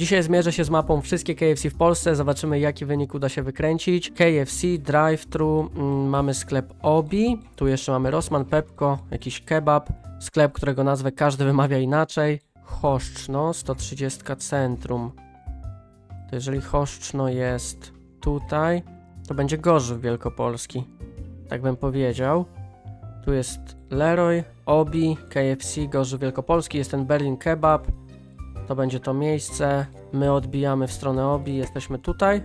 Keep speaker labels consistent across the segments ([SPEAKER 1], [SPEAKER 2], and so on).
[SPEAKER 1] Dzisiaj zmierzę się z mapą wszystkie KFC w Polsce, zobaczymy jaki wynik uda się wykręcić. KFC, drive-thru, mm, mamy sklep Obi, tu jeszcze mamy Rosman, Pepko, jakiś kebab, sklep, którego nazwę każdy wymawia inaczej. Choszczno, 130 centrum. To jeżeli Choszczno jest tutaj, to będzie Gorzów Wielkopolski. Tak bym powiedział. Tu jest Leroy, Obi, KFC, Gorzów Wielkopolski, jest ten Berlin Kebab. To będzie to miejsce. My odbijamy w stronę Obi, jesteśmy tutaj.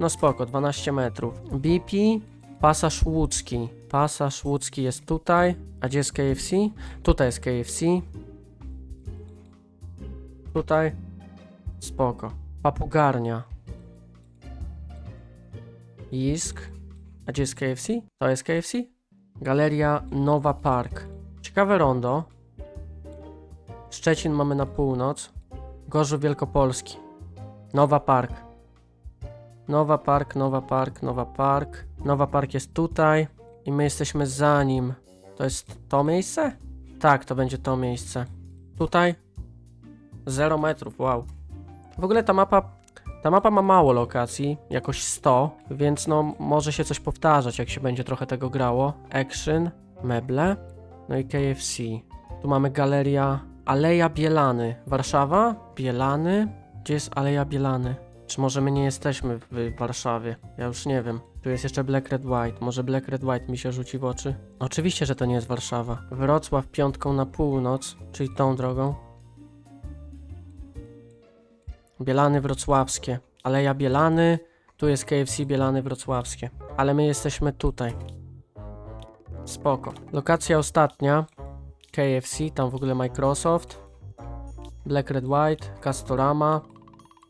[SPEAKER 1] No spoko, 12 metrów. BP, Pasaż Łódzki. Pasaż Łódzki jest tutaj. A gdzie jest KFC? Tutaj jest KFC. Tutaj. Spoko. Papugarnia. Isk. A gdzie jest KFC? To jest KFC? Galeria Nowa Park. Ciekawe rondo. Szczecin mamy na północ. Gorzów Wielkopolski. Nowa Park. Nowa Park, Nowa Park, Nowa Park. Nowa Park jest tutaj. I my jesteśmy za nim. To jest to miejsce? Tak, to będzie to miejsce. Tutaj? 0 metrów, wow. W ogóle ta mapa ta mapa ma mało lokacji, jakoś 100, więc no może się coś powtarzać, jak się będzie trochę tego grało. Action, meble, no i KFC. Tu mamy galeria Aleja Bielany. Warszawa? Bielany? Gdzie jest Aleja Bielany? Czy może my nie jesteśmy w Warszawie? Ja już nie wiem. Tu jest jeszcze Black Red White. Może Black Red White mi się rzuci w oczy? Oczywiście, że to nie jest Warszawa. Wrocław piątką na północ, czyli tą drogą. Bielany Wrocławskie. Aleja Bielany. Tu jest KFC Bielany Wrocławskie. Ale my jesteśmy tutaj. Spoko. Lokacja ostatnia. KFC, tam w ogóle Microsoft. Black Red White, Castorama,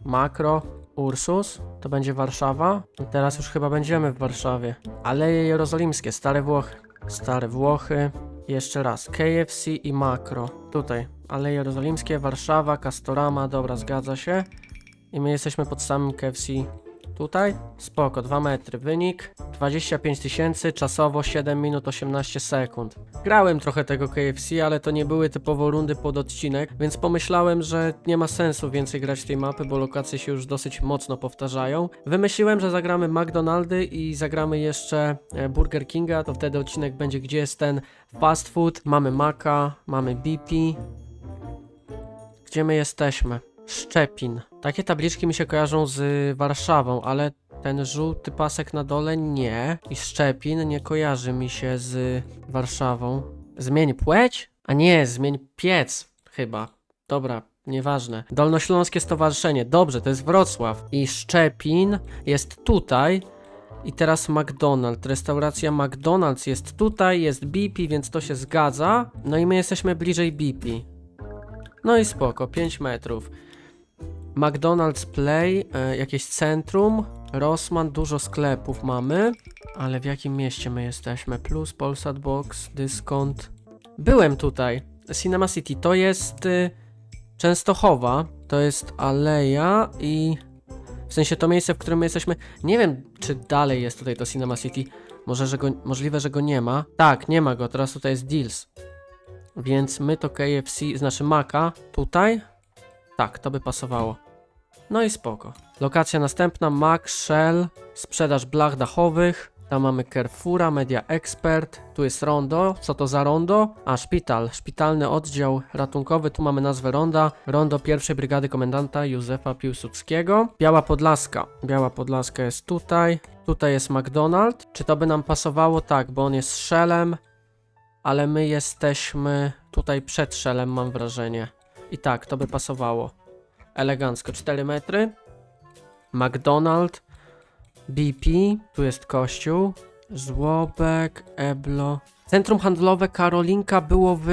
[SPEAKER 1] Makro, Ursus. To będzie Warszawa. Teraz już chyba będziemy w Warszawie. Aleje Jerozolimskie, Stare Włochy. Stare Włochy. Jeszcze raz. KFC i Makro. Tutaj. Aleje Jerozolimskie, Warszawa, Castorama. Dobra, zgadza się. I my jesteśmy pod samym KFC tutaj. Spoko, 2 metry. Wynik 25 tysięcy, czasowo 7 minut 18 sekund. Grałem trochę tego KFC, ale to nie były typowo rundy pod odcinek, więc pomyślałem, że nie ma sensu więcej grać tej mapy, bo lokacje się już dosyć mocno powtarzają. Wymyśliłem, że zagramy McDonaldy i zagramy jeszcze e, Burger Kinga, to wtedy odcinek będzie gdzie jest ten fast food. Mamy Maka, mamy BP. Gdzie my jesteśmy? Szczepin. Takie tabliczki mi się kojarzą z Warszawą, ale ten żółty pasek na dole nie. I Szczepin nie kojarzy mi się z Warszawą. Zmień płeć? A nie, zmień piec chyba. Dobra, nieważne. Dolnośląskie Stowarzyszenie. Dobrze, to jest Wrocław. I Szczepin jest tutaj. I teraz McDonald's. Restauracja McDonald's jest tutaj, jest BP, więc to się zgadza. No i my jesteśmy bliżej BP. No i spoko, 5 metrów. McDonald's Play, e, jakieś centrum, Rossmann, dużo sklepów mamy, ale w jakim mieście my jesteśmy? Plus, Polsat Box, Dyskont. Byłem tutaj. Cinema City to jest y, Częstochowa, to jest Aleja i w sensie to miejsce, w którym my jesteśmy. Nie wiem, czy dalej jest tutaj to Cinema City. Może, że go, możliwe, że go nie ma. Tak, nie ma go, teraz tutaj jest Deals. Więc my to KFC, znaczy Maka tutaj. Tak, to by pasowało. No i spoko. Lokacja następna, Mac, Shell, sprzedaż blach dachowych. Tam mamy Carrefoura, Media Expert, tu jest rondo. Co to za rondo? A, szpital, szpitalny oddział ratunkowy, tu mamy nazwę ronda. Rondo pierwszej brygady komendanta Józefa Piłsudskiego. Biała Podlaska, Biała Podlaska jest tutaj. Tutaj jest McDonald's. Czy to by nam pasowało? Tak, bo on jest Shellem, ale my jesteśmy tutaj przed Shellem, mam wrażenie. I tak, to by pasowało. Elegancko, 4 metry. McDonald, BP, tu jest kościół, żłobek, Eblo. Centrum handlowe Karolinka było w,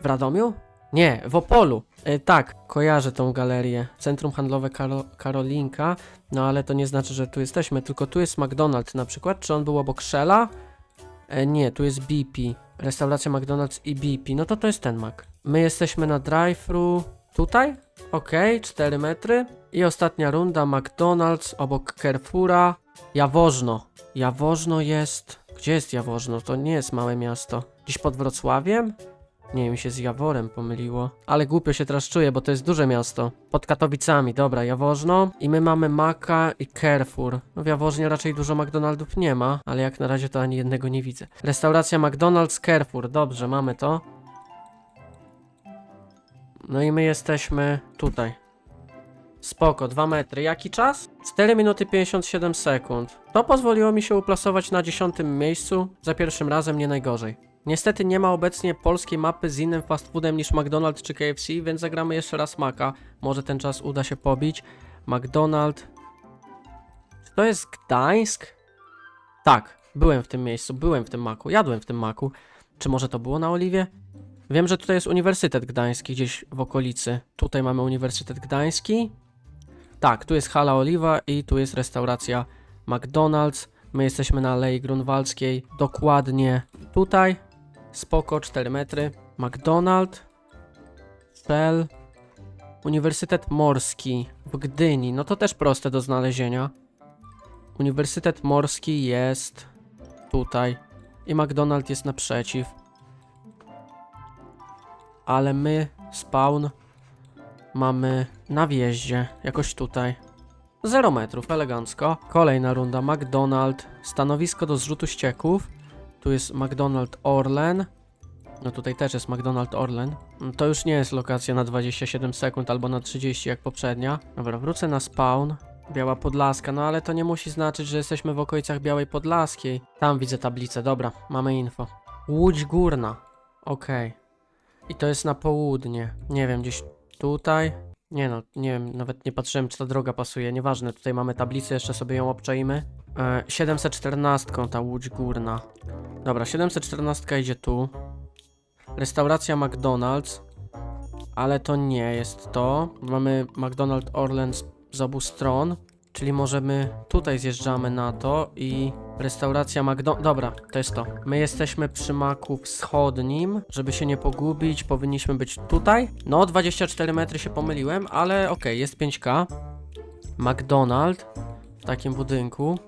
[SPEAKER 1] w Radomiu? Nie, w Opolu. E, tak, kojarzę tą galerię. Centrum handlowe Karo, Karolinka, no ale to nie znaczy, że tu jesteśmy, tylko tu jest McDonald's na przykład. Czy on był obok Shella? E, nie, tu jest BP. Restauracja McDonald's i BP. No to to jest ten Mac. My jesteśmy na drive-thru. Tutaj? Okej, 4 metry. I ostatnia runda, McDonald's obok Carrefoura. Jaworzno. Jaworzno jest... Gdzie jest Jaworzno? To nie jest małe miasto. Gdzieś pod Wrocławiem? Nie, mi się z Jaworem pomyliło. Ale głupio się teraz czuję, bo to jest duże miasto. Pod Katowicami, dobra, Jaworzno. I my mamy Maka i Carrefour. No w Jaworznie raczej dużo McDonaldów nie ma, ale jak na razie to ani jednego nie widzę. Restauracja McDonald's Carrefour, dobrze, mamy to. No i my jesteśmy tutaj. Spoko, 2 metry. Jaki czas? 4 minuty 57 sekund. To pozwoliło mi się uplasować na 10 miejscu. Za pierwszym razem nie najgorzej. Niestety nie ma obecnie polskiej mapy z innym fast foodem niż McDonald's czy KFC, więc zagramy jeszcze raz Maka. Może ten czas uda się pobić. McDonald's. Czy to jest Gdańsk? Tak, byłem w tym miejscu, byłem w tym maku, jadłem w tym maku. Czy może to było na Oliwie? Wiem, że tutaj jest Uniwersytet Gdański gdzieś w okolicy. Tutaj mamy Uniwersytet Gdański. Tak, tu jest hala Oliwa i tu jest restauracja McDonald's. My jesteśmy na Alei Grunwaldzkiej, dokładnie tutaj. Spoko, 4 metry. McDonald, Shell, Uniwersytet Morski w Gdyni. No to też proste do znalezienia. Uniwersytet Morski jest tutaj i McDonald jest naprzeciw. Ale my, spawn, mamy na wjeździe, jakoś tutaj. 0 metrów, elegancko. Kolejna runda, McDonald, stanowisko do zrzutu ścieków. Tu jest McDonald Orlen. No tutaj też jest McDonald Orlen. Mm, To już nie jest lokacja na 27 sekund albo na 30 jak poprzednia. Dobra, wrócę na spawn. Biała Podlaska, no ale to nie musi znaczyć, że jesteśmy w okolicach Białej Podlaskiej. Tam widzę tablicę, dobra, mamy info. Łódź Górna, okej. I to jest na południe. Nie wiem, gdzieś tutaj. Nie no, nie wiem, nawet nie patrzyłem, czy ta droga pasuje. Nieważne, tutaj mamy tablicę, jeszcze sobie ją obczaimy. E, 714 ta łódź górna. Dobra, 714 idzie tu. Restauracja McDonald's. Ale to nie jest to. Mamy McDonald Orlen z, z obu stron. Czyli możemy tutaj zjeżdżamy na to i restauracja McDonald's. Dobra, to jest to. My jesteśmy przy maku wschodnim. Żeby się nie pogubić, powinniśmy być tutaj. No, 24 metry się pomyliłem, ale okej, jest 5K. McDonald w takim budynku.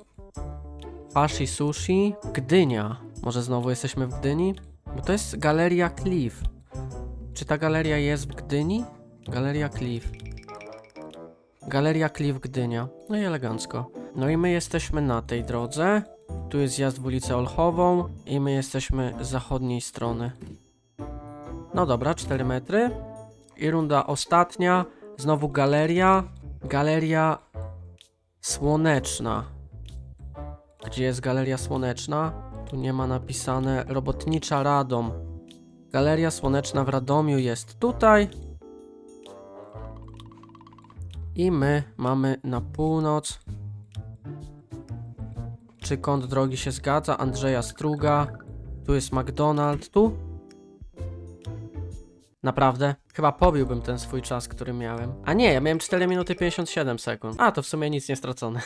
[SPEAKER 1] Hashi Sushi. Gdynia. Może znowu jesteśmy w Gdyni? Bo to jest Galeria Cliff. Czy ta galeria jest w Gdyni? Galeria Cliff. Galeria Cliff Gdynia. No i elegancko. No i my jesteśmy na tej drodze. Tu jest zjazd w ulicę Olchową i my jesteśmy z zachodniej strony. No dobra, 4 metry. I runda ostatnia. Znowu galeria. Galeria Słoneczna. Gdzie jest Galeria Słoneczna? Tu nie ma napisane Robotnicza Radom. Galeria Słoneczna w Radomiu jest tutaj. I my mamy na północ. Czy kąt drogi się zgadza? Andrzeja Struga. Tu jest McDonald. Tu? Naprawdę? Chyba pobiłbym ten swój czas, który miałem. A nie, ja miałem 4 minuty 57 sekund. A, to w sumie nic nie stracone.